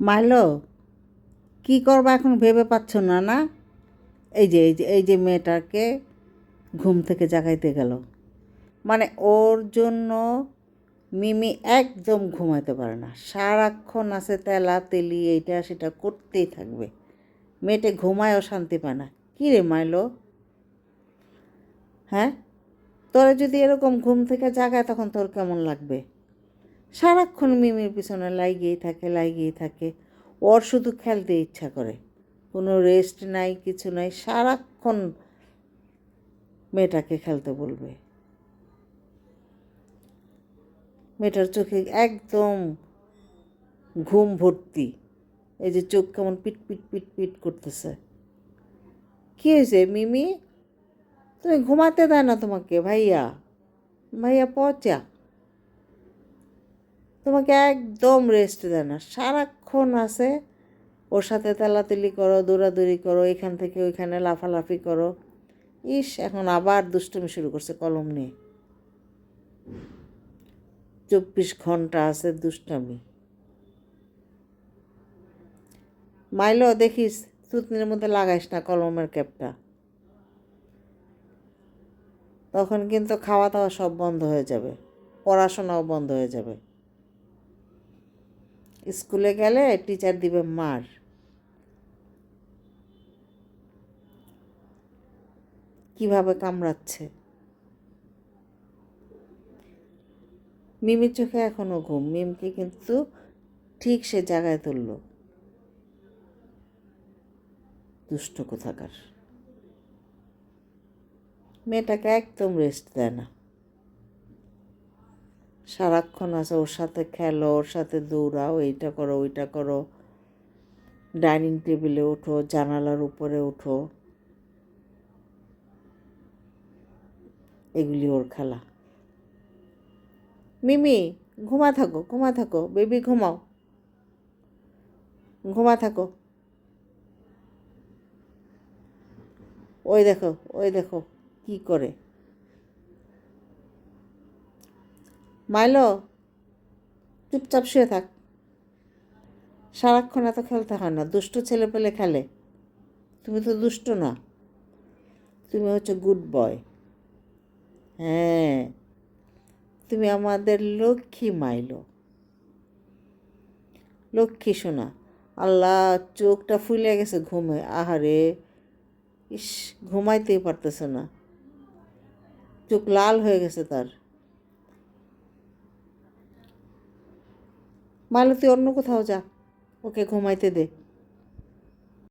মাইলো, কি করবা এখন ভেবে পাচ্ছ না না? এই যে এই যে এই যে মেয়েটাকে ঘুম থেকে জাগাইতে গেল। মানে ওর জন্য মিমি একদম ঘুমাইতে পারে না। সারাক্ষণ আছে তেলা, তেলি, এইটা, সেটা করতেই থাকবে। মেয়েটে ঘুমায়ও শান্তি পায় না। কী রে মাইলো? হ্যাঁ? তোরা যদি এরকম ঘুম থেকে জাগায়, তখন তোর কেমন লাগবে? সারাক্ষণ মিমির পিছনে লাগিয়েই থাকে লাগিয়েই থাকে। ওর শুধু খেলতে ইচ্ছা করে। কোনো রেস্ট নাই, কিছু নাই, সারাক্ষণ মেয়েটাকে খেলতে বলবে। মেয়েটার চোখে একদম ঘুম ভর্তি। এই যে চোখ কেমন পিট পিট পিট পিট করতেছে। কী হয়েছে মিমি? তুমি ঘুমাতে দেয় না তোমাকে, ভাইয়া? ভাইয়া পচা। তোমাকে একদম রেস্ট দেয় না। সারাক্ষণ আছে, ওর সাথে তেলাতেলি করো, দৌড়াদৌড়ি করো, এখান থেকে ওইখানে লাফালাফি করো। ইস, এখন আবার দুষ্টুমি শুরু করছে কলম নিয়ে। চব্বিশ ঘণ্টা আছে দুষ্টামি। মাইলো, দেখিস, থুতনির মধ্যে লাগাইস না কলমের ক্যাপটা। তখন কিন্তু খাওয়া দাওয়া সব বন্ধ হয়ে যাবে, পড়াশোনাও বন্ধ হয়ে যাবে। স্কুলে গেলে টিচার দিবে মার। কীভাবে কামড়াচ্ছে? মিমির চোখে এখনও ঘুম। মিমকে কিন্তু ঠিক সে জায়গায় তুলল। দুষ্ট কোথাকার। মেয়েটাকে একদম রেস্ট দেয় না। সারাক্ষণ আছে, ওর সাথে খেলো, ওর সাথে দৌড়াও, এইটা করো, ওইটা করো। ডাইনিং টেবিলে ওঠো, জানালার উপরে ওঠো। এগুলি ওর খেলা। মিমি, ঘুমা থাকো ঘুমা থাকো, বেবি ঘুমাও। ঘুমা থাকো। ওই দেখো ওই দেখো, কি করে? মাইলো, চুপচাপ শুয়ে থাক। সারাক্ষণ এত খেলতে হয় না, দুষ্ট ছেলে পেলে খেলে। তুমি তো দুষ্ট না, তুমি হচ্ছে গুড বয় হ্যাঁ তুমি আমাদের লক্ষ্মী মাইলো। লক্ষ্মী শোনা আল্লাহ, চোখটা ফুলে গেছে ঘুমে, আহারে, ইস, ঘুমাইতেই পারতেছে না। চোখ লাল হয়ে গেছে তার। মাইলো তুই অন্য কোথাও যা ওকে ঘুমাইতে দে।